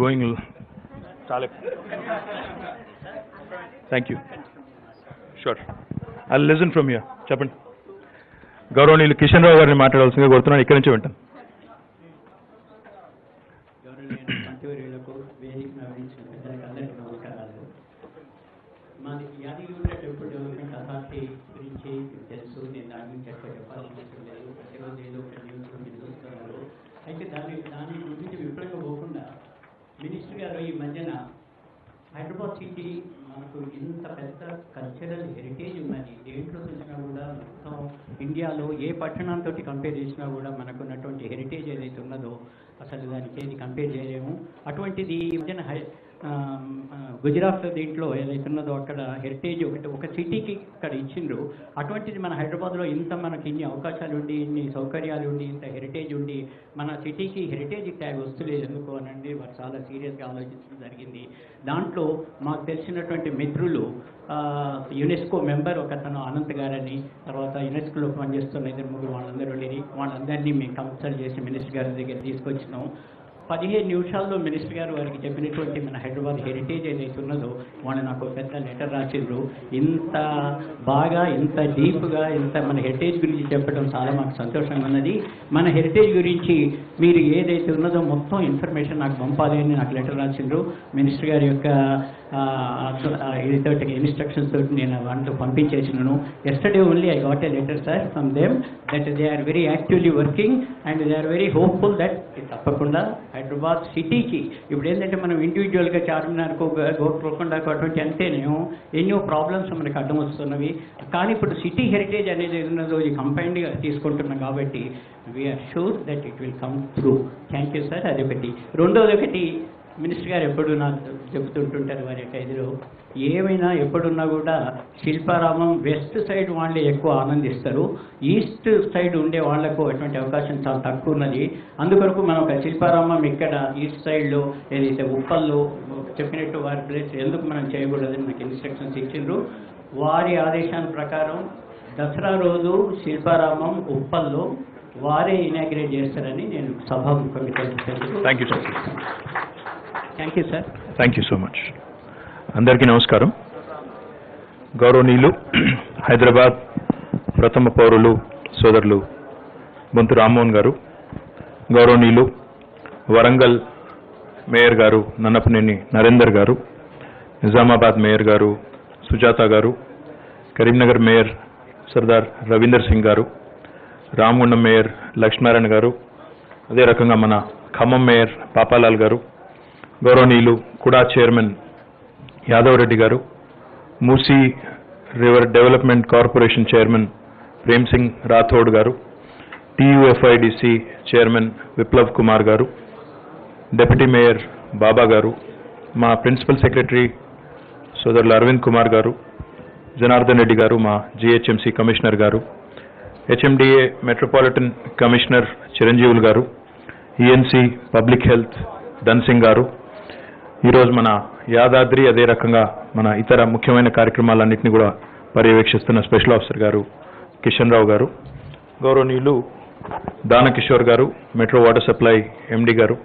Going చాలా thank you sure I listen from you చెప్పండి. గౌరవనీయులు కిషన్ రావు గారిని మాట్లాడాల్సిందిగా కోరుతున్నాను. ఇక్కడి నుంచి వింటాను గౌరవనీయ మంత్రివర్యులకు వేదిక నవరించిన పెద్దలకు అందరికీ నమస్కారాలు మాది యాదగిరిగుట్ట టెంపుల్ డెవలప్మెంట్ అథారిటీ గురించి మీకు తెలుసు నేను దాని గురించి ఎక్కువ చెప్పాల్సిన అవసరం లేదు ప్రతిరోజు ఏదో ఒక న్యూస్లో మీరు చూస్తున్నారు అయితే దాని దాని గురించి విఫలంగా పోకుండా మినిస్టర్ గారు ఈ మధ్యన సిటీ మనకు ఇంత పెద్ద కల్చరల్ హెరిటేజ్ ఉన్నది. దేంట్లో చూసినా కూడా మొత్తం ఇండియాలో ఏ పట్టణంతో కంపేర్ చేసినా కూడా మనకు ఉన్నటువంటి హెరిటేజ్ ఏదైతే ఉన్నదో అసలు దానికి ఏది కంపేర్ చేయలేము. అటువంటిది ఈ మధ్యన హై గుజరాత్ దీంట్లో ఏదైతే ఉన్నదో అక్కడ హెరిటేజ్ ఒకటి ఒక సిటీకి ఇక్కడ ఇచ్చిండ్రు. అటువంటిది మన హైదరాబాద్లో ఇంత మనకి ఇన్ని అవకాశాలు ఉండి ఇన్ని సౌకర్యాలు ఉండి ఇంత హెరిటేజ్ ఉండి మన సిటీకి హెరిటేజ్ ట్యాగ్ వస్తులేదు. ఎందుకు అనండి వారు చాలా సీరియస్గా ఆలోచించడం జరిగింది. దాంట్లో మాకు తెలిసినటువంటి మిత్రులు యునెస్కో మెంబర్ ఒక తను అనంత్ గారని తర్వాత యునెస్కోలో పనిచేస్తున్న ఇద్దరు ముగ్గురు వాళ్ళందరూ లేని వాళ్ళందరినీ మేము కన్సల్ట్ చేసి మినిస్టర్ గారి దగ్గర తీసుకొచ్చినాం. పదిహేను నిమిషాల్లో మినిస్టర్ గారు వారికి చెప్పినటువంటి మన హైదరాబాద్ హెరిటేజ్ ఏదైతే ఉన్నదో వాళ్ళు నాకు ఒక పెద్ద లెటర్ రాసిండ్రు ఇంత బాగా ఇంత డీప్గా ఇంత మన హెరిటేజ్ గురించి చెప్పడం చాలా మాకు సంతోషంగా ఉన్నది. మన హెరిటేజ్ గురించి మీరు ఏదైతే ఉన్నదో మొత్తం ఇన్ఫర్మేషన్ నాకు పంపాలి అని నాకు లెటర్ రాసిండ్రు మినిస్టర్ గారి యొక్క ఏదైతే ఇన్స్ట్రక్షన్స్ తోటి నేను వాళ్ళతో పంపించేసినాను. Yesterday only I got a letter sir from them that they are very actively working and they are very hopeful that తప్పకుండా హైదరాబాద్ సిటీకి. ఇప్పుడు ఏంటంటే మనం ఇండివిజువల్గా చార్మినార్కు గోల్కొండకు అటువంటి అంటేనేమో ఎన్నో ప్రాబ్లమ్స్ మనకు అడ్డం వస్తున్నవి. కానీ ఇప్పుడు సిటీ హెరిటేజ్ అనేది ఏది ఉన్నదో ఇది కంపైన్డ్గా తీసుకుంటున్నాం కాబట్టి we're sure that it will come through thank you sir అదొకటి. రెండోది ఒకటి మినిస్టర్ గారు ఎప్పుడు నాకు చెబుతుంటుంటారు వారి యొక్క ఇదిలో ఏమైనా ఎప్పుడున్నా కూడా శిల్పారామం వెస్ట్ సైడ్ వాళ్ళే ఎక్కువ ఆనందిస్తారు ఈస్ట్ సైడ్ ఉండే వాళ్ళకు అటువంటి అవకాశం చాలా తక్కువ ఉన్నది అందుకొరకు మనం ఒక శిల్పారామం ఇక్కడ ఈస్ట్ సైడ్లో ఏదైతే ఉప్పల్లో చెప్పినట్టు వారి ప్లేస్ ఎందుకు మనం చేయకూడదని నాకు ఇన్స్ట్రక్షన్స్ ఇచ్చిండ్రు. వారి ఆదేశాల ప్రకారం దసరా రోజు శిల్పారామం ఉప్పల్లో వారే ఇనాగ్రేట్ చేస్తారని నేను సభాముఖంగా తెలుపుతాను thank you sir thank you sir thank you so much అందరికీ నమస్కారం. గౌరవనీయులు హైదరాబాద్ ప్రథమ పౌరులు సోదరులు బొంతు రామ్మోహన్ గారు గౌరవనీయులు వరంగల్ మేయర్ గారు నన్నపనేని నరేందర్ గారు నిజామాబాద్ మేయర్ గారు సుజాత గారు కరీంనగర్ మేయర్ సర్దార్ రవీందర్ సింగ్ గారు రామగుండం మేయర్ లక్ష్మీనారాయణ గారు అదే రకంగా మన ఖమ్మం మేయర్ పాపాలాల్ గారు గౌరవనీయులు కుడా చైర్మన్ యాదవ్ రెడ్డి గారు Musi river development corporation chairman Prem Singh Rathod గారు టీయూఎఫ్ఐడిసి చైర్మన్ విప్లవ్ కుమార్ గారు డిప్యూటీ మేయర్ బాబా గారు మా ప్రిన్సిపల్ సెక్రటరీ సోదరులు అరవింద్ కుమార్ గారు జనార్దన్ రెడ్డి గారు మా జిహెచ్ఎంసీ కమిషనర్ గారు హెచ్ఎండిఏ మెట్రోపాలిటన్ కమిషనర్ చిరంజీవులు గారు ENC public health Dhan Singh గారు ఈరోజు మన యాదాద్రి అదే రకంగా మన ఇతర ముఖ్యమైన కార్యక్రమాలన్నింటినీ కూడా పర్యవేక్షిస్తున్న స్పెషల్ ఆఫీసర్ గారు కిషన్ రావు గారు గౌరవనీయులు దానకిషోర్ గారు మెట్రో వాటర్ సప్లై ఎండి గారు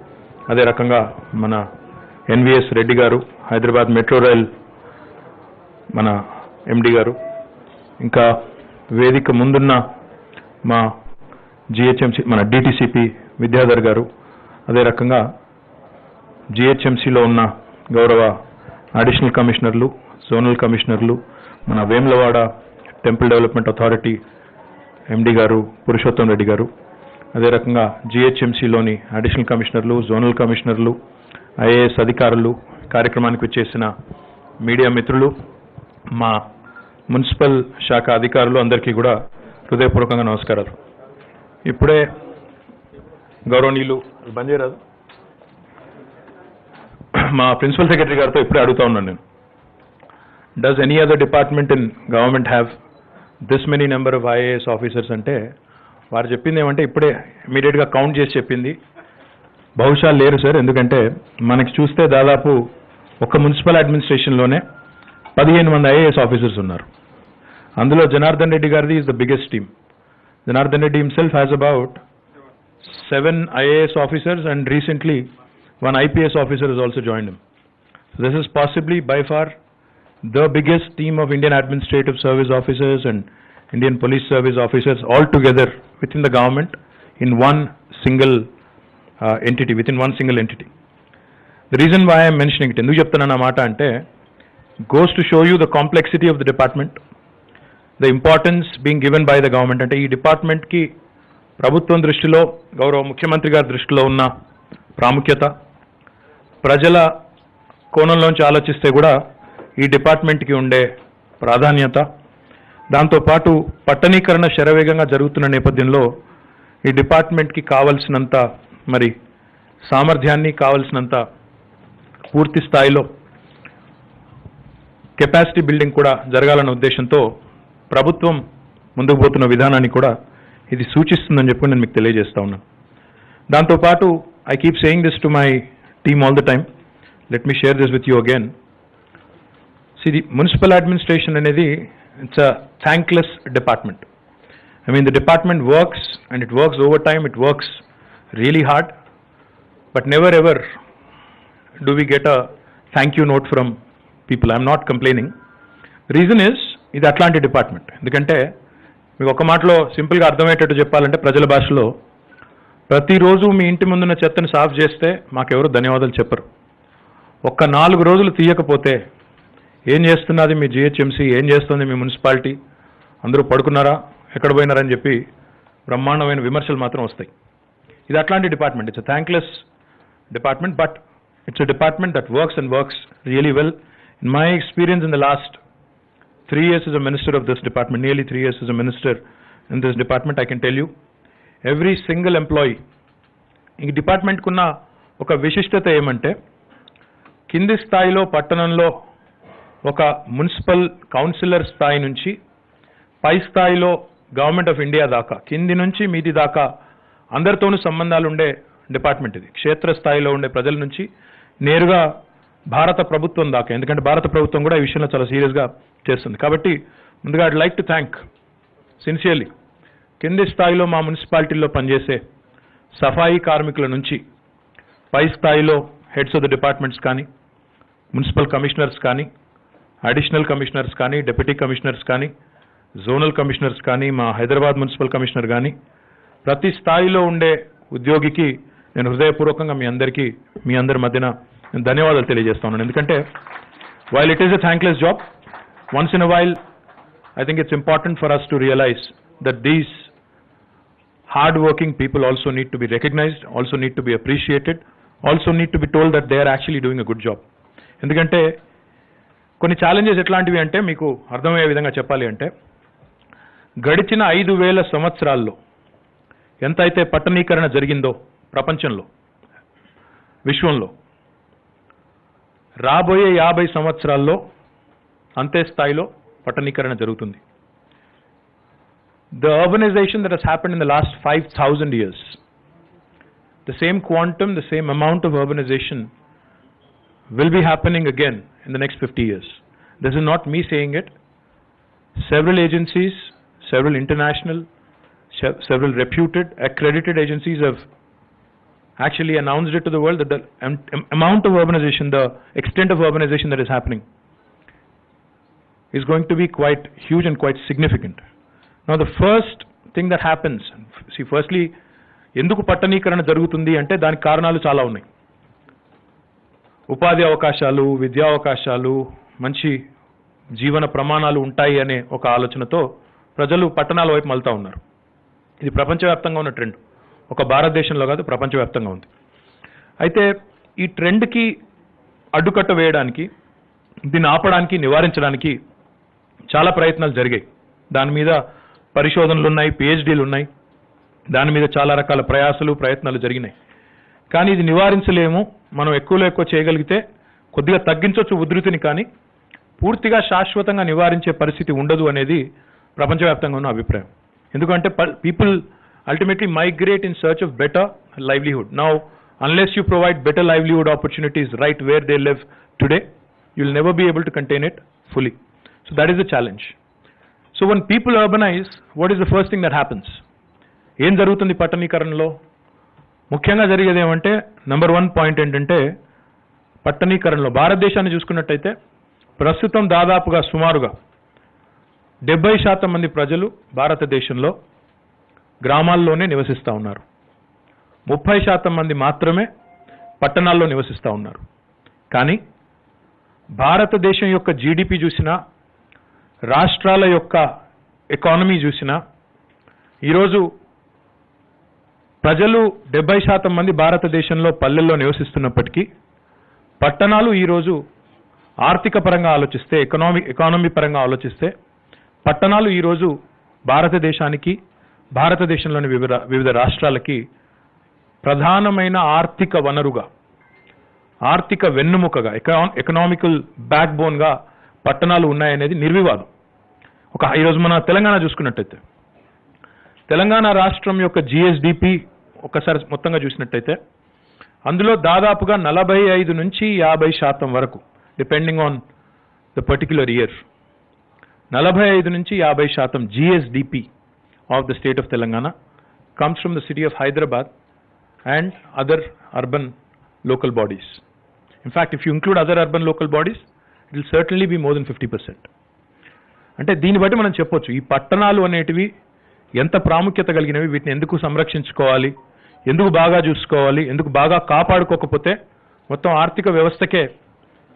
అదే రకంగా మన ఎన్విఎస్ రెడ్డి గారు హైదరాబాద్ మెట్రో రైల్ మన ఎండి గారు. ఇంకా వేదిక ముందున్న మా జిహెచ్ఎంసి మన డిటిసిపి విద్యాధర్ గారు అదే రకంగా జిహెచ్ఎంసీలో ఉన్న గౌరవ అడిషనల్ కమిషనర్లు జోనల్ కమిషనర్లు మన Vemulawada temple development authority MD గారు పురుషోత్తం రెడ్డి గారు. అదే రకంగా జిహెచ్ఎంసిలోని అడిషనల్ కమిషనర్లు జోనల్ కమిషనర్లు ఐఏఎస్ అధికారులు కార్యక్రమానికి వచ్చేసిన మీడియా మిత్రులు మా మున్సిపల్ శాఖ అధికారులు అందరికీ కూడా హృదయపూర్వకంగా నమస్కారాలు. ఇప్పుడే గౌరవనీయులు బంద్ చేయరాదు మా ప్రిన్సిపల్ సెక్రటరీ గారితో ఇప్పుడే అడుగుతా ఉన్నాను నేను. Does any other department in government have this many number of IAS officers అంటే వారు చెప్పింది ఏమంటే ఇప్పుడే ఇమీడియట్గా కౌంట్ చేసి చెప్పింది. బహుశా లేరు సార్ ఎందుకంటే మనకి చూస్తే దాదాపు ఒక మున్సిపల్ అడ్మినిస్ట్రేషన్లోనే పదిహేను మంది ఐఏఎస్ ఆఫీసర్స్ ఉన్నారు. అందులో జనార్దన్ రెడ్డి గారిది is the biggest team Janardhan Reddy himself has about seven IAS officers and recently one IPS officer has also joined him. So this is possibly by far the biggest team of Indian Administrative Service officers and Indian Police Service officers all together within the government in one single uh, entity, within one single entity. The reason why I'm mentioning it, ఎందుకు చెప్తున్నాను ఆ మాట అంటే goes to show you the complexity of the department, the importance being given by the government. అంటే ఈ డిపార్ట్మెంట్కి ప్రభుత్వం దృష్టిలో గౌరవ ముఖ్యమంత్రి గారి దృష్టిలో ఉన్న ప్రాముఖ్యత ప్రజల కోణంలోంచి ఆలోచిస్తే కూడా ఈ డిపార్ట్మెంట్కి ఉండే ప్రాధాన్యత దాంతోపాటు పట్టణీకరణ శరవేగంగా జరుగుతున్న నేపథ్యంలో ఈ డిపార్ట్మెంట్కి కావలసినంత మరి సామర్థ్యాన్ని కావలసినంత పూర్తి స్థాయిలో కెపాసిటీ బిల్డింగ్ కూడా జరగాలన్న ఉద్దేశంతో ప్రభుత్వం ముందుకు పోతున్న విధానాన్ని కూడా ఇది సూచిస్తుందని చెప్పి నేను మీకు తెలియజేస్తా ఉన్నాను దాంతోపాటు I keep saying this to my team all the time let me share this with you again CD municipal administration అనేది it's a thankless department I mean the department works and it works over time it works really hard but never ever do we get a thank you note from people I'm not complaining reason is ఇది అట్లాంటి department ఎందుకంటే మీకు ఒక మాటలో సింపుల్గా అర్థమయ్యేటట్టు చెప్పాలంటే ప్రజల భాషలో ప్రతిరోజు మీ ఇంటి ముందున్న చెత్తను సాఫ్ చేస్తే మాకెవరు ధన్యవాదాలు చెప్పరు. ఒక్క నాలుగు రోజులు తీయకపోతే ఏం చేస్తున్నది మీ జిహెచ్ఎంసీ? ఏం చేస్తుంది మీ మున్సిపాలిటీ? అందరూ పడుకున్నారా? ఎక్కడ పోయినారని చెప్పి బ్రహ్మాండమైన విమర్శలు మాత్రం వస్తాయి. ఇది అట్లాంటి department. It's thankless department but it's a department that works and works really well in my experience in the last three years is a minister of this department nearly three years is a minister in this department I can tell you every single employee. ఈ డిపార్ట్మెంట్కున్న ఒక విశిష్టత ఏమంటే కింది స్థాయిలో పట్టణంలో ఒక municipal councillor స్థాయి నుంచి పై స్థాయిలో గవర్నమెంట్ ఆఫ్ ఇండియా దాకా కింది నుంచి మీది దాకా అందరితోనూ సంబంధాలు ఉండే డిపార్ట్మెంట్ ఇది. క్షేత్ర స్థాయిలో ఉండే ప్రజల నుంచి నేరుగా భారత ప్రభుత్వం దాకా ఎందుకంటే భారత ప్రభుత్వం కూడా ఈ విషయంలో చాలా సీరియస్గా చేస్తుంది. కాబట్టి ముందుగా I'd like to thank sincerely కింది స్థాయిలో మా మున్సిపాలిటీల్లో పనిచేసే సఫాయి కార్మికుల నుంచి పై స్థాయిలో హెడ్స్ ఆఫ్ ద డిపార్ట్మెంట్స్ కానీ మున్సిపల్ కమిషనర్స్ కానీ అడిషనల్ కమిషనర్స్ కానీ డిప్యూటీ కమిషనర్స్ కానీ జోనల్ కమిషనర్స్ కానీ మా హైదరాబాద్ మున్సిపల్ కమిషనర్ కానీ ప్రతి స్థాయిలో ఉండే ఉద్యోగికి నేను హృదయపూర్వకంగా మీ అందరికీ మీ అందరి మధ్యన నేను ధన్యవాదాలు తెలియజేస్తున్నాను ఎందుకంటే while it is a thankless job once in a while I think it's important for us to realise that these hard working people also need to be recognized, also need to be appreciated, also need to be told that they are actually doing a good job. ఎందుకంటే కొన్ని challenges ఎట్లాంటివి అంటే మీకు అర్థమయ్యే విధంగా చెప్పాలి అంటే గడిచిన ఐదు వేల సంవత్సరాల్లో ఎంత అయితే పట్టణీకరణ జరిగిందో ప్రపంచంలో విశ్వంలో రాబోయే యాభై సంవత్సరాల్లో అంతే స్థాయిలో పట్టణీకరణ జరుగుతుంది the urbanization that has happened in the last 5,000 years, the same quantum, the same amount of urbanization will be happening again in the next 50 years. This is not me saying it. Several agencies, several international, several reputed, accredited agencies have actually announced it to the world that the am- am- amount of urbanization, the extent of urbanization that is happening, is going to be quite huge and quite significant. నా the first thing that happens see firstly ఎందుకు పట్టణీకరణ జరుగుతుంది అంటే దానికి కారణాలు చాలా ఉన్నాయి. ఉపాధి అవకాశాలు విద్యా అవకాశాలు మంచి జీవన ప్రమాణాలు ఉంటాయి అనే ఒక ఆలోచనతో ప్రజలు పట్టణాల వైపు మళ్తా ఉన్నారు. ఇది ప్రపంచవ్యాప్తంగా ఉన్న ట్రెండ్. ఒక భారతదేశంలో కాదు ప్రపంచవ్యాప్తంగా ఉంది. అయితే ఈ ట్రెండ్కి అడ్డుకట్ట వేయడానికి దీన్ని ఆపడానికి నివారించడానికి చాలా ప్రయత్నాలు జరిగాయి. దాని మీద పరిశోధనలు ఉన్నాయి పిహెచ్డీలు ఉన్నాయి దాని మీద చాలా రకాల ప్రయాసలు ప్రయత్నాలు జరిగినాయి. కానీ ఇది నివారించలేము. మనం ఎక్కువలో ఎక్కువ చేయగలిగితే కొద్దిగా తగ్గించవచ్చు ఉధృతిని కానీ పూర్తిగా శాశ్వతంగా నివారించే పరిస్థితి ఉండదు అనేది ప్రపంచవ్యాప్తంగా ఉన్న అభిప్రాయం. ఎందుకంటే people ultimately migrate in search of better livelihood now unless you provide better livelihood opportunities right where they live today you'll never be able to contain it fully so that is the challenge so one people urbanise what is the first thing that happens ఏం జరుగుతుంది పట్టణీకరణలో? ముఖ్యంగా జరిగేది ఏమంటే number one point ఏంటంటే పట్టణీకరణలో భారతదేశాన్ని చూసుకున్నట్టయితే ప్రస్తుతం దాదాపుగా సుమారుగా డెబ్బై శాతం మంది ప్రజలు భారతదేశంలో గ్రామాల్లోనే నివసిస్తూ ఉన్నారు. ముప్పై శాతం మంది మాత్రమే పట్టణాల్లో నివసిస్తూ ఉన్నారు. కానీ భారతదేశం యొక్క జీడిపి చూసినా రాష్ట్రాల యొక్క ఎకానమీ చూసినా ఈరోజు ప్రజలు డెబ్బై శాతం మంది భారతదేశంలో పల్లెల్లో నివసిస్తున్నప్పటికీ పట్టణాలు ఈరోజు ఆర్థిక పరంగా ఆలోచిస్తే ఎకనామిక్ ఎకానమీ పరంగా ఆలోచిస్తే పట్టణాలు ఈరోజు భారతదేశానికి భారతదేశంలోని వివిధ వివిధ రాష్ట్రాలకి ప్రధానమైన ఆర్థిక వనరుగా ఆర్థిక వెన్నుముకగా ఎకా ఎకనామికల్ బ్యాక్ బోన్గా పట్టణాలు ఉన్నాయనేది నిర్వివాదం. ఒక ఈరోజు మన తెలంగాణ చూసుకున్నట్టయితే. తెలంగాణ రాష్ట్రం యొక్క జిఎస్డిపి ఒకసారి మొత్తంగా చూసినట్టయితే అందులో దాదాపుగా నలభై ఐదు నుంచి యాభై శాతం వరకు depending on the particular year నలభై ఐదు నుంచి యాభై శాతం GSDP of the state of Telangana comes from the city of Hyderabad and other urban local bodies in fact if you include other urban local bodies it will certainly be more than fifty percent అంటే దీన్ని బట్టి మనం చెప్పొచ్చు ఈ పట్టణాలు అనేటివి ఎంత ప్రాముఖ్యత కలిగినవి వీటిని ఎందుకు సంరక్షించుకోవాలి ఎందుకు బాగా చూసుకోవాలి ఎందుకు బాగా కాపాడుకోకపోతే మొత్తం ఆర్థిక వ్యవస్థకే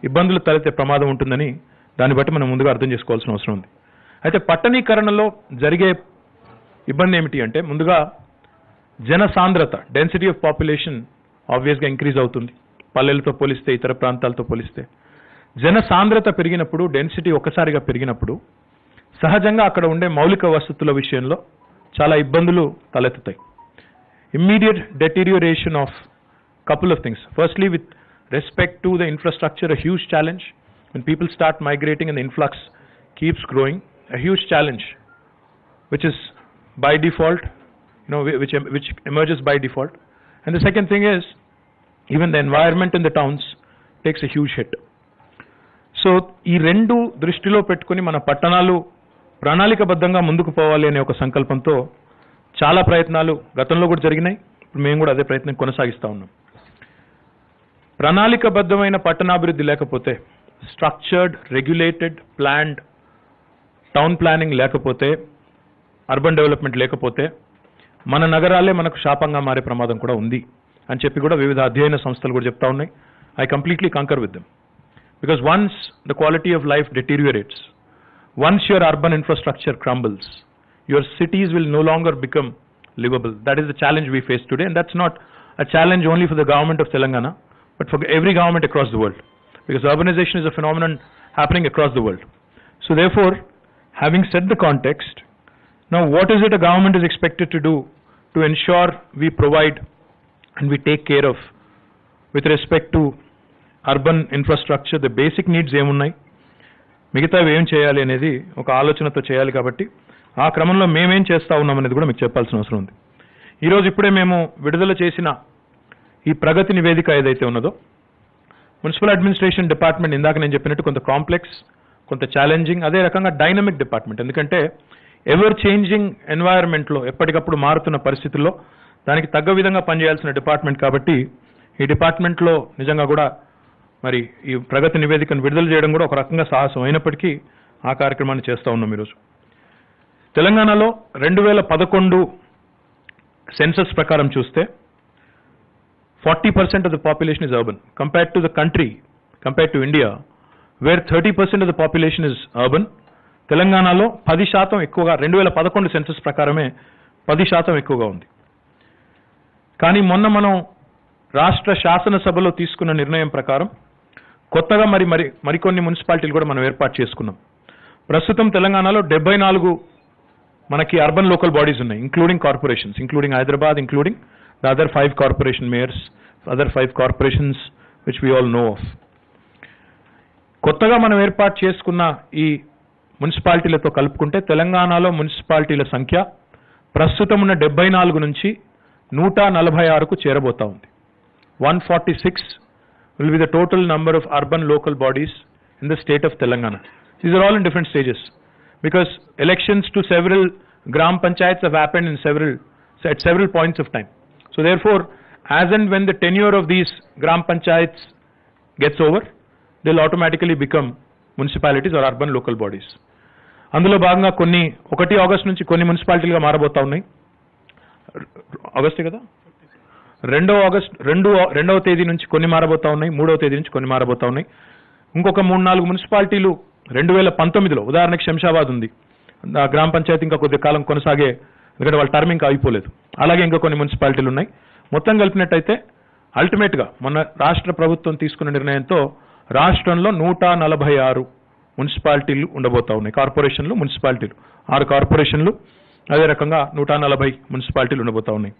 ఇబ్బందులు తలెత్తే ప్రమాదం ఉంటుందని దాన్ని బట్టి మనం ముందుగా అర్థం చేసుకోవాల్సిన అవసరం ఉంది. అయితే పట్టణీకరణలో జరిగే ఇబ్బంది ఏమిటి అంటే ముందుగా జన సాంద్రత డెన్సిటీ ఆఫ్ పాపులేషన్ ఆబ్వియస్గా ఇంక్రీజ్ అవుతుంది. పల్లెలతో పోలిస్తే ఇతర ప్రాంతాలతో పోలిస్తే. జన సాంద్రత పెరిగినప్పుడు డెన్సిటీ ఒక్కసారిగా పెరిగినప్పుడు సహజంగా అక్కడ ఉండే మౌలిక వసతుల విషయంలో చాలా ఇబ్బందులు తలెత్తుతాయి. Immediate deterioration of couple of things firstly with respect to the infrastructure a huge challenge and people start migrating and influx keeps growing a huge challenge which is by default you know which which emerges by default and the second thing is even the environment in the towns takes a huge hit so ఈ రెండు దృష్టిలో పెట్టుకుని మన పట్టణాలు ప్రణాళికబద్ధంగా ముందుకు పోవాలి అనే ఒక సంకల్పంతో చాలా ప్రయత్నాలు గతంలో కూడా జరిగినాయి. ఇప్పుడు మేము కూడా అదే ప్రయత్నం కొనసాగిస్తా ఉన్నాం. ప్రణాళికబద్ధమైన పట్టణాభివృద్ధి లేకపోతే structured regulated planned town planning లేకపోతే అర్బన్ డెవలప్మెంట్ లేకపోతే మన నగరాలే మనకు శాపంగా మారే ప్రమాదం కూడా ఉంది అని చెప్పి కూడా వివిధ అధ్యయన సంస్థలు కూడా చెప్తా ఉన్నాయి. I completely concur with them because once the quality of life deteriorates, Once your urban infrastructure crumbles, your cities will no longer become livable. That is the challenge we face today, and that's not a challenge only for the government of Telangana, but for every government across the world, because urbanization is a phenomenon happening across the world. So, therefore, having set the context, now what is it a government is expected to do to ensure we provide and we take care of with respect to urban infrastructure, the basic needs, మిగతావి ఏం చేయాలి అనేది ఒక ఆలోచనతో చేయాలి కాబట్టి ఆ క్రమంలో మేమేం చేస్తా ఉన్నాం అనేది కూడా మీకు చెప్పాల్సిన అవసరం ఉంది. ఈరోజు ఇప్పుడే మేము విడుదల చేసిన ఈ ప్రగతి నివేదిక ఏదైతే ఉన్నదో మున్సిపల్ అడ్మినిస్ట్రేషన్ డిపార్ట్మెంట్ ఇందాక నేను చెప్పినట్టు కొంత కాంప్లెక్స్ కొంత ఛాలెంజింగ్ అదే రకంగా డైనమిక్ డిపార్ట్మెంట్. ఎందుకంటే ఎవర్ చేంజింగ్ ఎన్వైరన్మెంట్లో ఎప్పటికప్పుడు మారుతున్న పరిస్థితుల్లో దానికి తగ్గ విధంగా పనిచేయాల్సిన డిపార్ట్మెంట్ కాబట్టి ఈ డిపార్ట్మెంట్లో నిజంగా కూడా మరి ఈ ప్రగతి నివేదికను విడుదల చేయడం కూడా ఒక రకంగా సాహసం అయినప్పటికీ ఆ కార్యక్రమాన్ని చేస్తూ ఉన్నాం ఈరోజు. తెలంగాణలో రెండు వేల పదకొండు సెన్సస్ ప్రకారం చూస్తే forty percent of the population is urban compared to the country compared to India where thirty percent of the population is urban తెలంగాణలో పది శాతం ఎక్కువగా రెండు వేల పదకొండు సెన్సస్ ప్రకారమే పది శాతం ఎక్కువగా ఉంది. కానీ మొన్న మనం రాష్ట్ర శాసనసభలో తీసుకున్న నిర్ణయం ప్రకారం కొత్తగా మరి మరి మరికొన్ని మున్సిపాలిటీలు కూడా మనం ఏర్పాటు చేసుకున్నాం. ప్రస్తుతం తెలంగాణలో డెబ్బై నాలుగు మనకి అర్బన్ లోకల్ బాడీస్ ఉన్నాయి including corporations including Hyderabad including the other five corporation mayors other five corporations which we all know of కొత్తగా మనం ఏర్పాటు చేసుకున్న ఈ మున్సిపాలిటీలతో కలుపుకుంటే తెలంగాణలో మున్సిపాలిటీల సంఖ్య ప్రస్తుతం ఉన్న డెబ్బై నాలుగు నుంచి నూట నలభై ఆరుకు చేరబోతా ఉంది. One forty six will be the total number of urban local bodies in the state of Telangana. These are all in different stages because elections to several gram panchayats have happened in several at several points of time. So therefore, as and when the tenure of these గ్రామ panchayats gets over they'll automatically become municipalities or urban local bodies అందులో భాగంగా కొన్ని ఒకటి August నుంచి కొన్ని మున్సిపాలిటీలుగా మారబోతా ఉన్నాయి ఆగస్టే కదా రెండో ఆగస్ట్ రెండు రెండవ తేదీ నుంచి కొన్ని మారబోతా ఉన్నాయి మూడవ తేదీ నుంచి కొన్ని మారబోతా ఉన్నాయి. ఇంకొక మూడు నాలుగు మున్సిపాలిటీలు రెండు వేల పంతొమ్మిదిలో ఉదాహరణకి శంషాబాద్ ఉంది. ఆ గ్రామ పంచాయతీ ఇంకా కొద్ది కాలం కొనసాగే ఎందుకంటే వాళ్ళ టర్మ్ ఇంకా అయిపోలేదు. అలాగే ఇంకా కొన్ని మున్సిపాలిటీలు ఉన్నాయి. మొత్తం కలిపినట్టయితే అల్టిమేట్గా మొన్న రాష్ట్ర ప్రభుత్వం తీసుకున్న నిర్ణయంతో రాష్ట్రంలో నూట నలభై ఆరు మున్సిపాలిటీలు ఉండబోతా ఉన్నాయి. కార్పొరేషన్లు మున్సిపాలిటీలు. ఆరు కార్పొరేషన్లు అదే రకంగా నూట నలభై మున్సిపాలిటీలు ఉండబోతా ఉన్నాయి.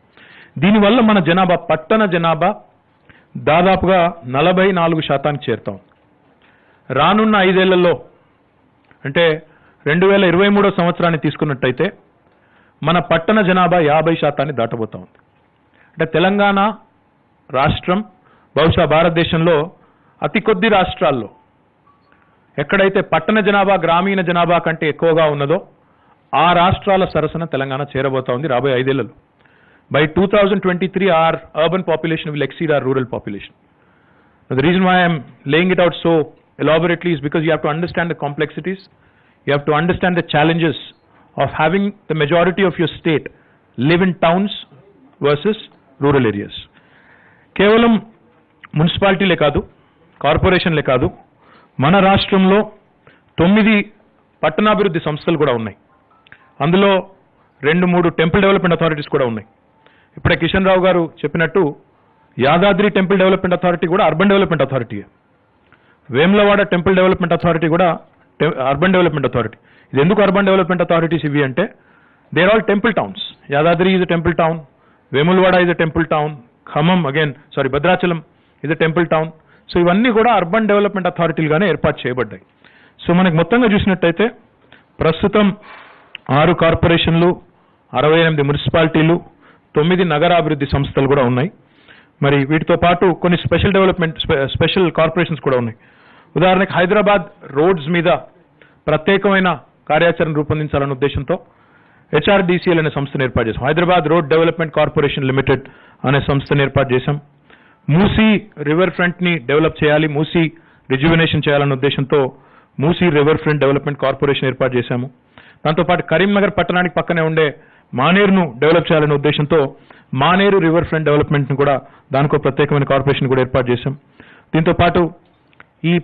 దీనివల్ల మన జనాభా పట్టణ జనాభా దాదాపుగా నలభై నాలుగు శాతానికి చేరుతాం. రానున్న ఐదేళ్ళలో అంటే రెండు వేల ఇరవై మూడో సంవత్సరాన్ని తీసుకున్నట్టయితే మన పట్టణ జనాభా యాభై శాతాన్ని దాటబోతా ఉంది. అంటే తెలంగాణ రాష్ట్రం బహుశా భారతదేశంలో అతి కొద్ది రాష్ట్రాల్లో ఎక్కడైతే పట్టణ జనాభా గ్రామీణ జనాభా కంటే ఎక్కువగా ఉన్నదో ఆ రాష్ట్రాల సరసన తెలంగాణ చేరబోతా ఉంది రాబోయే ఐదేళ్ళలో. By 2023, our urban population will exceed our rural population. Now, The reason why I'm laying it out so elaborately is because you have to understand the complexities, you have to understand the challenges of having the majority of your state live in towns versus rural areas. కేవలం మున్సిపాలిటీలే కాదు కార్పొరేషన్లే కాదు మన రాష్ట్రంలో తొమ్మిది పట్టణాభివృద్ధి సంస్థలు కూడా ఉన్నాయి అందులో రెండు మూడు టెంపుల్ డెవలప్మెంట్ అథారిటీస్ కూడా ఉన్నాయి ఇప్పుడే కిషన్ రావు గారు చెప్పినట్టు యాదాద్రి టెంపుల్ డెవలప్మెంట్ అథారిటీ కూడా urban development authority Vemulawada temple development authority కూడా అర్బన్ డెవలప్మెంట్ అథారిటీ. ఇది ఎందుకు అర్బన్ డెవలప్మెంట్ అథారిటీస్ ఇవి అంటే they're all temple towns Yadadri is a temple town Vemulawada is a temple town Khammam again sorry Bhadrachalam is a temple town so ఇవన్నీ కూడా urban development అథారిటీలుగానే ఏర్పాటు చేయబడ్డాయి. So మనకు మొత్తంగా చూసినట్టయితే ప్రస్తుతం ఆరు కార్పొరేషన్లు అరవై ఎనిమిది మున్సిపాలిటీలు తొమ్మిది నగరాభివృద్ధి సంస్థలు కూడా ఉన్నాయి. మరి వీటితో పాటు కొన్ని స్పెషల్ డెవలప్మెంట్ స్పెషల్ కార్పొరేషన్స్ కూడా ఉన్నాయి. ఉదాహరణకి హైదరాబాద్ రోడ్స్ మీద ప్రత్యేకమైన కార్యాచరణ రూపొందించాలనే ఉద్దేశంతో హెచ్ఆర్డీసీఎల్ అనే సంస్థను ఏర్పాటు చేశాం. Hyderabad road development corporation limited అనే సంస్థను ఏర్పాటు చేశాం. మూసీ రివర్ ఫ్రంట్ని డెవలప్ చేయాలి మూసీ రిజ్యువినేషన్ చేయాలనే ఉద్దేశంతో Musi river front development corporation ఏర్పాటు చేశాము. దాంతోపాటు కరీంనగర్ పట్టణానికి పక్కనే ఉండే మానేరును డెవలప్ చేయాలనే ఉద్దేశంతో మానేరు రివర్ ఫ్రంట్ డెవలప్మెంట్ను కూడా దానికో ప్రత్యేకమైన కార్పొరేషన్ కూడా ఏర్పాటు చేశాం. దీంతో పాటు ఈ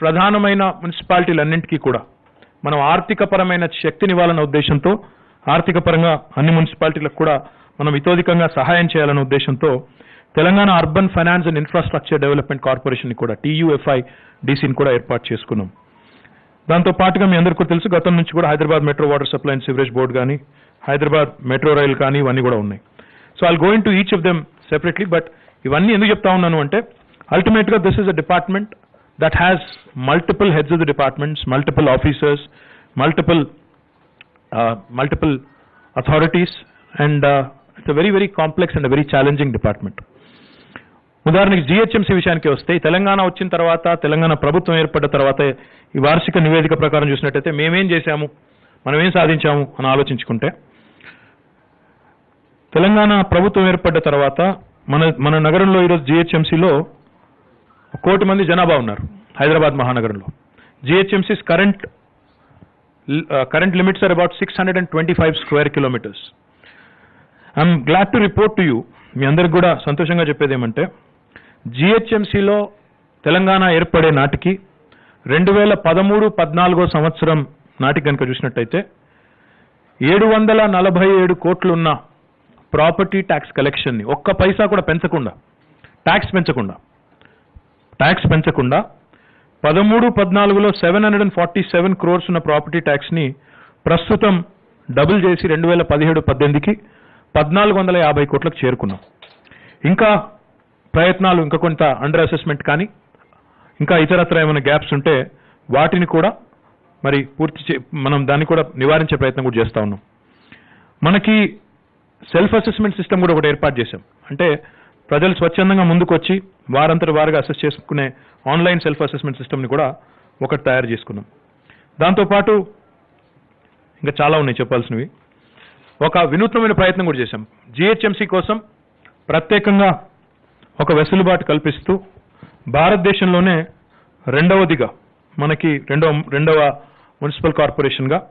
ప్రధానమైన మున్సిపాలిటీలన్నింటికీ కూడా మనం ఆర్థిక పరమైన శక్తినివ్వాలన్న ఉద్దేశంతో ఆర్థిక పరంగా అన్ని మున్సిపాలిటీలకు కూడా మనం ఇతోధికంగా సహాయం చేయాలన్న ఉద్దేశంతో Telangana urban finance and infrastructure development కార్పొరేషన్ని కూడా టీయూఎఫ్ఐ డీసీని కూడా ఏర్పాటు చేసుకున్నాం. దాంతో పాటుగా మీ అందరికీ తెలుసు గతం నుంచి కూడా Hyderabad metro water supply and sewerage board కానీ హైదరాబాద్ మెట్రో రైల్ కానీ ఇవన్నీ కూడా ఉన్నాయి. So I'll going to each of them separately but ఇవన్నీ ఎందుకు చెప్తా ఉన్నాను అంటే అల్టిమేట్గా this is a department that has multiple heads of the departments multiple officers multiple multiple authorities and it's a very very complex and very challenging department ఉదాహరణకి GHMC విషయానికి వస్తే తెలంగాణ వచ్చిన తర్వాత తెలంగాణ ప్రభుత్వం ఏర్పడ్డ తర్వాత ఈ వార్షిక నివేదిక ప్రకారం చూసినట్టయితే మేమేం చేశాము మనం ఏం సాధించాము అని ఆలోచించుకుంటే తెలంగాణ ప్రభుత్వం ఏర్పడ్డ తర్వాత మన మన నగరంలో ఈరోజు జిహెచ్ఎంసీలో కోటి మంది జనాభా ఉన్నారు హైదరాబాద్ మహానగరంలో. జిహెచ్ఎంసీస్ current current limits are about six hundred and twenty five square kilometres I'm glad to report to you మీ అందరికి కూడా సంతోషంగా చెప్పేది ఏమంటే జిహెచ్ఎంసీలో తెలంగాణ ఏర్పడే నాటికి రెండు వేల పదమూడు పద్నాలుగో సంవత్సరం నాటికి కనుక చూసినట్టయితే ఏడు వందల నలభై ఏడు కోట్లున్న ప్రాపర్టీ ట్యాక్స్ కలెక్షన్ని ఒక్క పైసా కూడా పెంచకుండా ట్యాక్స్ పెంచకుండా ట్యాక్స్ పెంచకుండా పదమూడు పద్నాలుగులో seven hundred and forty seven crores ఉన్న ప్రాపర్టీ ట్యాక్స్ని ప్రస్తుతం డబుల్ చేసి రెండు వేల పదిహేడు పద్దెనిమిదికి పద్నాలుగు వందల యాభై కోట్లకు చేరుకున్నాం. ఇంకా ప్రయత్నాలు ఇంకా కొంత అండర్ అసెస్మెంట్ కానీ ఇంకా ఇతరత్ర ఏమైనా గ్యాప్స్ ఉంటే వాటిని కూడా మరి పూర్తి చే మనం దాన్ని కూడా నివారించే ప్రయత్నం కూడా చేస్తా ఉన్నాం. మనకి సెల్ఫ్ అసెస్మెంట్ సిస్టమ్ కూడా ఒకటి ఏర్పాటు చేశాం. అంటే ప్రజలు స్వచ్ఛందంగా ముందుకొచ్చి వారంతటి వారుగా అసెస్ చేసుకునే ఆన్లైన్ సెల్ఫ్ అసెస్మెంట్ సిస్టమ్ని కూడా ఒకటి తయారు చేసుకున్నాం. దాంతోపాటు ఇంకా చాలా ఉన్నాయి చెప్పాల్సినవి. ఒక వినూత్నమైన ప్రయత్నం కూడా చేశాం. జిహెచ్ఎంసీ కోసం ప్రత్యేకంగా ఒక వెసులుబాటు కల్పిస్తూ భారతదేశంలోనే రెండవదిగా మనకి రెండవ రెండవ మున్సిపల్ కార్పొరేషన్గా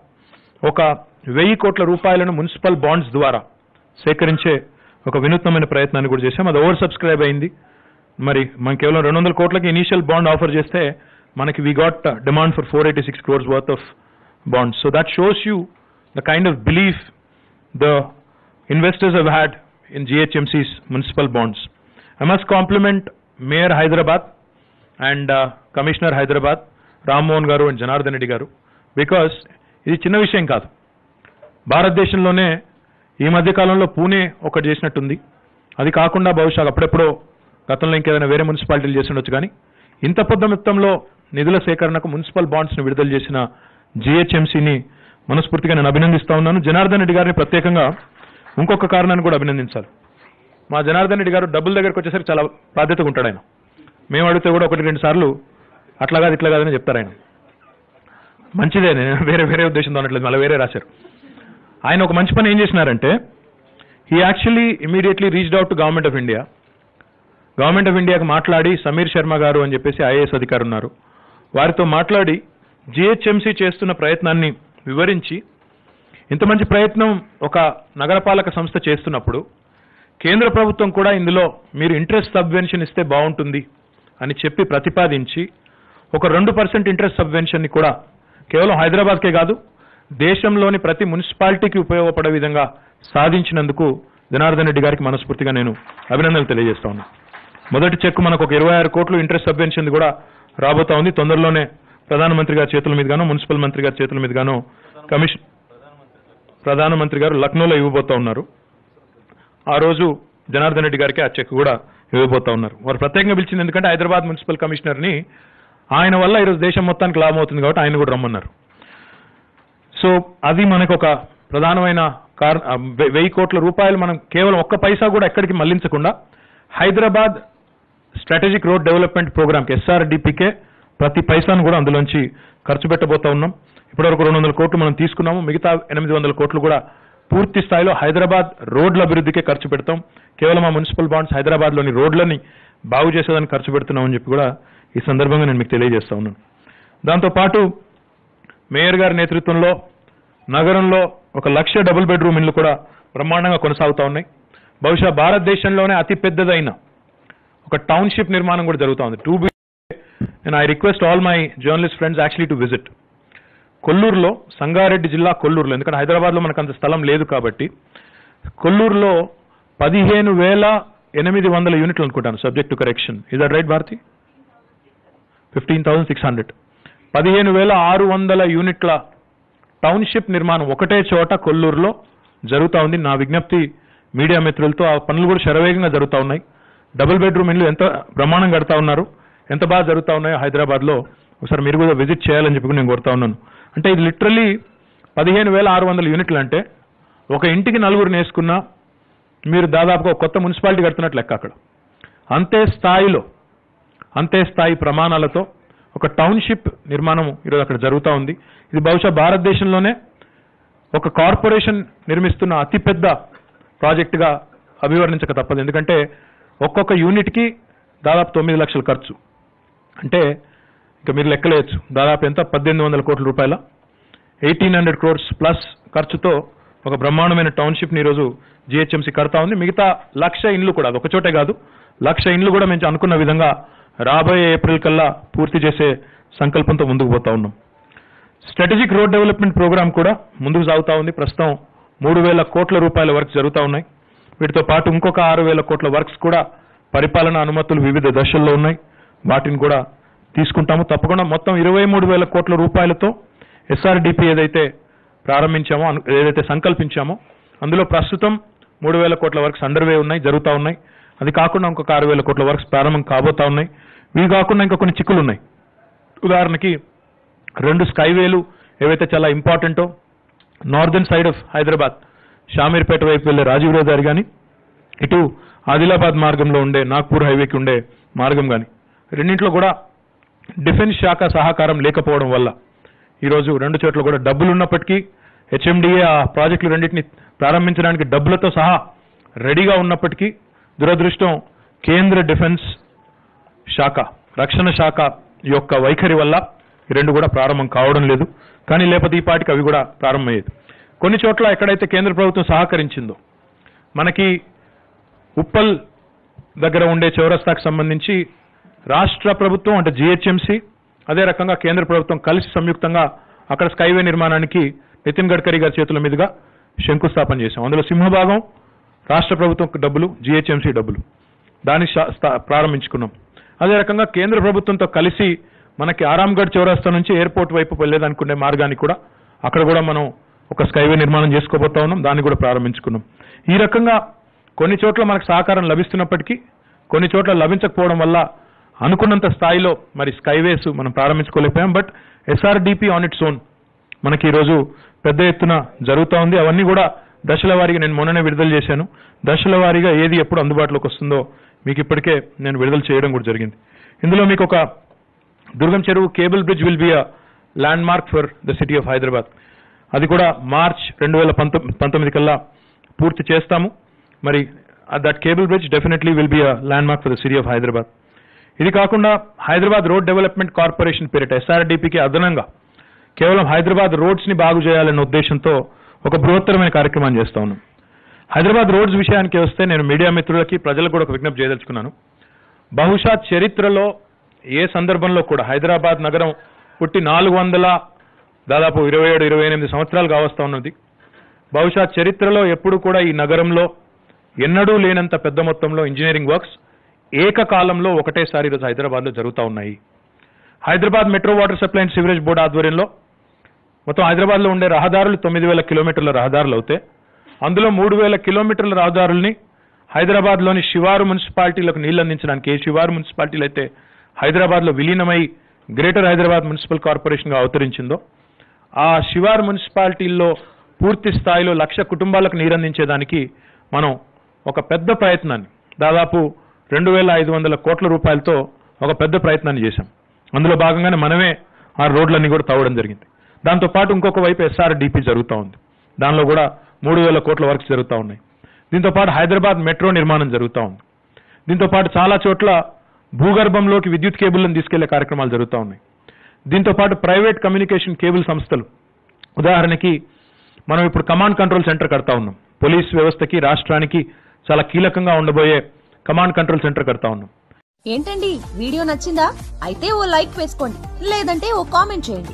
ఒక వెయ్యి కోట్ల రూపాయలను మున్సిపల్ బాండ్స్ ద్వారా సేకరించే ఒక వినూత్నమైన ప్రయత్నాన్ని కూడా చేశాం. అది ఓవర్ సబ్స్క్రైబ్ అయింది. మరి మనం కేవలం రెండు వందల కోట్లకి ఇనీషియల్ బాండ్ ఆఫర్ చేస్తే మనకి we got demand for four eighty six crores worth of bonds so that shows you the kind of belief the investors have had in జిహెచ్ఎంసీస్ municipal bonds I must compliment mayor Hyderabad and commissioner Hyderabad Rammohan గారు and Janardhan Reddy గారు because ఇది చిన్న విషయం కాదు. భారతదేశంలోనే ఈ మధ్య కాలంలో పూణే ఒకటి చేసినట్టుంది. అది కాకుండా బహుశా అప్పుడెప్పుడో గతంలో ఇంకేదైనా వేరే మున్సిపాలిటీలు చేసి ఉండొచ్చు కానీ ఇంత పెద్ద మొత్తంలో నిధుల సేకరణకు మున్సిపల్ బాండ్స్ను విడుదల చేసిన జిహెచ్ఎంసీని మనస్ఫూర్తిగా నేను అభినందిస్తా ఉన్నాను. జనార్దన్ రెడ్డి గారిని ప్రత్యేకంగా ఇంకొక కారణాన్ని కూడా అభినందించాలి. మా జనార్దన్ రెడ్డి గారు డబ్బుల దగ్గరకు వచ్చేసరికి చాలా బాధ్యతగా ఉంటాడు ఆయన. మేము అడిగితే కూడా ఒకటి రెండు సార్లు అట్లా కాదు ఇట్లా కాదని చెప్తారు ఆయన. మంచిదే నేను వేరే వేరే ఉద్దేశంతో అనట్లేదు మళ్ళీ వేరే రాశారు. ఆయన ఒక మంచి పని ఏం చేసినారంటే he actually immediately reached out to government of India government of ఇండియాకి మాట్లాడి సమీర్ శర్మ గారు అని చెప్పేసి ఐఏఎస్ అధికారులు ఉన్నారు. వారితో మాట్లాడి జిహెచ్ఎంసీ చేస్తున్న ప్రయత్నాన్ని వివరించి ఇంత మంచి ప్రయత్నం ఒక నగరపాలక సంస్థ చేస్తున్నప్పుడు కేంద్ర ప్రభుత్వం కూడా ఇందులో మీరు ఇంట్రెస్ట్ సబ్వెన్షన్ ఇస్తే బాగుంటుంది అని చెప్పి ప్రతిపాదించి ఒక రెండు పర్సెంట్ ఇంట్రెస్ట్ సబ్వెన్షన్ని కూడా కేవలం హైదరాబాద్కే కాదు దేశంలోని ప్రతి మున్సిపాలిటీకి ఉపయోగపడే విధంగా సాధించినందుకు జనార్దన్ రెడ్డి గారికి మనస్ఫూర్తిగా నేను అభినందనలు తెలియజేస్తా ఉన్నా. మొదటి చెక్ మనకు ఒక ఇరవై ఆరు కోట్లు ఇంట్రెస్ట్ సబ్వెన్షన్ కూడా రాబోతా ఉంది. తొందరలోనే ప్రధానమంత్రి గారి చేతుల మీదుగాను మున్సిపల్ మంత్రి గారి చేతుల మీదుగాను కమిషన్ ప్రధానమంత్రి గారు లక్నోలో ఇవ్వబోతా ఉన్నారు. ఆ రోజు జనార్దన్ రెడ్డి గారికి ఆ చెక్ కూడా ఇవ్వబోతా ఉన్నారు. వారు ప్రత్యేకంగా పిలిచింది ఎందుకంటే హైదరాబాద్ మున్సిపల్ కమిషనర్ని ఆయన వల్ల ఈరోజు దేశం మొత్తానికి లాభం అవుతుంది కాబట్టి ఆయన కూడా రమ్మన్నారు. సో అది మనకు ఒక ప్రధానమైన కార్ వెయ్యి కోట్ల రూపాయలు మనం కేవలం ఒక్క పైసా కూడా ఎక్కడికి మళ్ళించకుండా హైదరాబాద్ స్ట్రాటజిక్ రోడ్ డెవలప్మెంట్ ప్రోగ్రామ్కి ఎస్ఆర్డిపికే ప్రతి పైసాను కూడా అందులోంచి ఖర్చు పెట్టబోతా ఉన్నాం. ఇప్పటివరకు రెండు వందల కోట్లు మనం తీసుకున్నాము. మిగతా ఎనిమిది వందల కోట్లు కూడా పూర్తి స్థాయిలో హైదరాబాద్ రోడ్ల అభివృద్ధికే ఖర్చు పెడతాం. కేవలం ఆ మున్సిపల్ బాండ్స్ హైదరాబాద్లోని రోడ్లని బాగు చేసేదానికి ఖర్చు పెడుతున్నామని చెప్పి కూడా ఈ సందర్భంగా నేను మీకు తెలియజేస్తా ఉన్నాను. దాంతోపాటు మేయర్ గారి నేతృత్వంలో నగరంలో ఒక లక్ష డబుల్ బెడ్రూమ్ ఇల్లు కూడా బ్రహ్మాండంగా కొనసాగుతా ఉన్నాయి. బహుశా భారతదేశంలోనే అతి పెద్దదైన ఒక టౌన్షిప్ నిర్మాణం కూడా జరుగుతూ ఉంది. To be and I request all my journalist friends actually to visit కొల్లూరులో Sangareddy జిల్లా కొల్లూరులో ఎందుకంటే హైదరాబాద్లో మనకు అంత స్థలం లేదు కాబట్టి కొల్లూరులో పదిహేను వేల ఎనిమిది వందల యూనిట్లు అనుకుంటాను subject to correction is that right Bharathi fifteen thousand six hundred పదిహేను వేల ఆరు వందల యూనిట్ల టౌన్షిప్ నిర్మాణం ఒకటే చోట కొల్లూరులో జరుగుతూ ఉంది. నా విజ్ఞప్తి మీడియా మిత్రులతో ఆ పనులు కూడా శరవేగంగా జరుగుతూ ఉన్నాయి. డబుల్ బెడ్రూమ్ ఇల్లు ఎంత బ్రహ్మాండం కడతా ఉన్నారు. ఎంత బాగా జరుగుతూ ఉన్నాయో హైదరాబాద్లో ఒకసారి మీరు కూడా విజిట్ చేయాలని చెప్పి నేను కోరుతా ఉన్నాను. అంటే ఇది లిటరలీ పదిహేను వేల ఆరు వందల యూనిట్లు అంటే ఒక ఇంటికి నలుగురు నేసుకున్నా మీరు దాదాపుగా కొత్త మున్సిపాలిటీ కడుతున్నట్లు లెక్క అక్కడ. అంతే స్థాయిలో అంతే స్థాయి ప్రమాణాలతో ఒక టౌన్షిప్ నిర్మాణం ఈరోజు అక్కడ జరుగుతూ ఉంది. ఇది బహుశా భారతదేశంలోనే ఒక కార్పొరేషన్ నిర్మిస్తున్న అతిపెద్ద ప్రాజెక్టుగా అభివర్ణించక తప్పదు. ఎందుకంటే ఒక్కొక్క యూనిట్కి దాదాపు తొమ్మిది లక్షల ఖర్చు. అంటే ఇక మీరు లెక్కలేయచ్చు. దాదాపు ఎంత? పద్దెనిమిది వందల కోట్ల రూపాయల. ఎయిటీన్ హండ్రెడ్ క్రోర్స్ ప్లస్ ఖర్చుతో ఒక బ్రహ్మాండమైన టౌన్షిప్ని ఈరోజు జిహెచ్ఎంసీ కడతా ఉంది. మిగతా లక్ష ఇండ్లు కూడా అది ఒకచోటే కాదు లక్ష ఇండ్లు కూడా మేము అనుకున్న విధంగా రాబోయే ఏప్రిల్ కల్లా పూర్తి చేసే సంకల్పంతో ముందుకు పోతా ఉన్నాం. స్ట్రాటజిక్ రోడ్ డెవలప్మెంట్ ప్రోగ్రామ్ కూడా ముందుకు సాగుతా ఉంది. ప్రస్తుతం మూడు వేల కోట్ల రూపాయల వర్క్స్ జరుగుతూ ఉన్నాయి. వీటితో పాటు ఇంకొక ఆరు వేల కోట్ల వర్క్స్ కూడా పరిపాలన అనుమతులు వివిధ దశల్లో ఉన్నాయి. వాటిని కూడా తీసుకుంటాము. తప్పకుండా మొత్తం ఇరవై మూడు వేల కోట్ల రూపాయలతో ఎస్ఆర్డిపి ఏదైతే ప్రారంభించామో ఏదైతే సంకల్పించామో అందులో ప్రస్తుతం మూడు వేల కోట్ల వర్క్స్ అండర్వే ఉన్నాయి జరుగుతూ ఉన్నాయి. అది కాకుండా ఇంకొక ఆరు వేల కోట్ల వర్క్స్ ప్రారంభం కాబోతా ఉన్నాయి. ఇవి కాకుండా ఇంకా కొన్ని చిక్కులు ఉన్నాయి ఉదాహరణకి రెండు స్కైవేలు ఏవైతే చాలా ఇంపార్టెంటో northern side of Hyderabad Shamirpet వైపు వెళ్ళే రాజీవ్ రోడ్ కానీ ఇటు ఆదిలాబాద్ మార్గంలో ఉండే నాగ్పూర్ హైవేకి ఉండే మార్గం కానీ రెండింటిలో కూడా డిఫెన్స్ శాఖ సహకారం లేకపోవడం వల్ల ఈరోజు రెండు చోట్ల కూడా డబ్బులు ఉన్నప్పటికీ హెచ్ఎండిఏ ఆ ప్రాజెక్టులు రెండింటిని ప్రారంభించడానికి డబ్బులతో సహా రెడీగా ఉన్నప్పటికీ దురదృష్టం కేంద్ర డిఫెన్స్ శాఖ రక్షణ శాఖ యొక్క వైఖరి వల్ల రెండు కూడా ప్రారంభం కావడం లేదు. కానీ లేకపోతే ఈ పాటికి అవి కూడా ప్రారంభమయ్యేది. కొన్ని చోట్ల ఎక్కడైతే కేంద్ర ప్రభుత్వం సహకరించిందో మనకి ఉప్పల్ దగ్గర ఉండే చౌరస్తాకు సంబంధించి రాష్ట్ర ప్రభుత్వం అంటే జిహెచ్ఎంసి అదే రకంగా కేంద్ర ప్రభుత్వం కలిసి సంయుక్తంగా అక్కడ స్కైవే నిర్మాణానికి నితిన్ గడ్కరీ గారి చేతుల మీదుగా శంకుస్థాపన చేశాం. అందులో సింహభాగం రాష్ట్ర ప్రభుత్వం డబ్బులు జిహెచ్ఎంసీ డబ్బులు. దాన్ని ప్రారంభించుకున్నాం. అదే రకంగా కేంద్ర ప్రభుత్వంతో కలిసి మనకి ఆరాంగఢ్ చౌరస్తా నుంచి ఎయిర్పోర్ట్ వైపు వెళ్ళేదనుకునే మార్గాన్ని కూడా అక్కడ కూడా మనం ఒక స్కైవే నిర్మాణం చేసుకోబోతా ఉన్నాం. దాన్ని కూడా ప్రారంభించుకున్నాం. ఈ రకంగా కొన్ని చోట్ల మనకు సహకారం లభిస్తున్నప్పటికీ కొన్ని చోట్ల లభించకపోవడం వల్ల అనుకున్నంత స్థాయిలో మరి స్కైవేస్ మనం ప్రారంభించుకోలేకపోయాం. But SRDP on its own మనకి ఈరోజు పెద్ద ఎత్తున జరుగుతూ ఉంది. అవన్నీ కూడా దశల వారీగా నేను మొన్ననే విడుదల చేశాను. దశల వారీగా ఏది ఎప్పుడు అందుబాటులోకి వస్తుందో మీకు ఇప్పటికే నేను విడుదల చేయడం కూడా జరిగింది. ఇందులో మీకు ఒక Durgam Cheruvu cable bridge will be a landmark for the city of Hyderabad అది కూడా మార్చ్ రెండు వేల పంతొమ్మిది కల్లా పూర్తి చేస్తాము. మరి that cable bridge definitely will be a landmark for the city of Hyderabad ఇది కాకుండా హైదరాబాద్ రోడ్ డెవలప్మెంట్ కార్పొరేషన్ పేరిట ఎస్ఆర్డిపికి అదనంగా కేవలం హైదరాబాద్ రోడ్స్ని బాగు చేయాలనే ఉద్దేశంతో ఒక బృహత్తరమైన కార్యక్రమాన్ని చేస్తా ఉన్నాం. హైదరాబాద్ రోడ్స్ విషయానికి వస్తే నేను మీడియా మిత్రులకి ప్రజలకు కూడా ఒక విజ్ఞప్తి చేయదలుచుకున్నాను. బహుశా చరిత్రలో ఏ సందర్భంలో కూడా హైదరాబాద్ నగరం పుట్టి నాలుగు వందల దాదాపు ఇరవై ఏడు ఇరవై ఎనిమిది సంవత్సరాలు కావస్తా ఉన్నది. బహుశా చరిత్రలో ఎప్పుడు కూడా ఈ నగరంలో ఎన్నడూ లేనంత పెద్ద మొత్తంలో ఇంజనీరింగ్ వర్క్స్ ఏకకాలంలో ఒకటేసారి ఈరోజు హైదరాబాద్లో జరుగుతూ ఉన్నాయి. Hyderabad metro water supply and sewerage board ఆధ్వర్యంలో మొత్తం హైదరాబాద్లో ఉండే రహదారులు తొమ్మిది వేల కిలోమీటర్ల రహదారులు అవుతాయి. అందులో మూడు వేల కిలోమీటర్ల రహదారుల్ని హైదరాబాద్లోని శివారు మున్సిపాలిటీలకు నీళ్ళు అందించడానికి ఏ శివారు మున్సిపాలిటీలు అయితే హైదరాబాద్లో విలీనమై గ్రేటర్ హైదరాబాద్ మున్సిపల్ కార్పొరేషన్గా అవతరించిందో ఆ శివారు మున్సిపాలిటీల్లో పూర్తి స్థాయిలో లక్ష కుటుంబాలకు నీరందించేదానికి మనం ఒక పెద్ద ప్రయత్నాన్ని దాదాపు రెండు వేల ఐదు వందల కోట్ల రూపాయలతో ఒక పెద్ద ప్రయత్నాన్ని చేశాం. అందులో భాగంగానే మనమే ఆ రోడ్లన్నీ కూడా తవ్వడం జరిగింది. దాంతో పాటు ఇంకొక వైపు ఎస్ఆర్డిపి జరుగుతూ ఉంది. దానిలో కూడా మూడు వేల కోట్ల వర్క్స్ జరుగుతూ ఉన్నాయి. దీంతో పాటు హైదరాబాద్ మెట్రో నిర్మాణం జరుగుతూ ఉంది. దీంతో పాటు చాలా చోట్ల భూగర్భంలోకి విద్యుత్ కేబుల్లను తీసుకెళ్ళే కార్యక్రమాలు జరుగుతూ ఉన్నాయి. దీంతో పాటు ప్రైవేట్ కమ్యూనికేషన్ కేబుల్ సంస్థలు. ఉదాహరణకి మనం ఇప్పుడు కమాండ్ కంట్రోల్ సెంటర్ కడతా ఉన్నాం. పోలీస్ వ్యవస్థకి రాష్ట్రానికి చాలా కీలకంగా ఉండబోయే కమాండ్ కంట్రోల్ సెంటర్ కడతా ఉన్నాం. ఏంటండి? వీడియో నచ్చిందా? అయితే ఓ లైక్ వేసుకోండి. లేదంటే ఓ కామెంట్ చేయండి.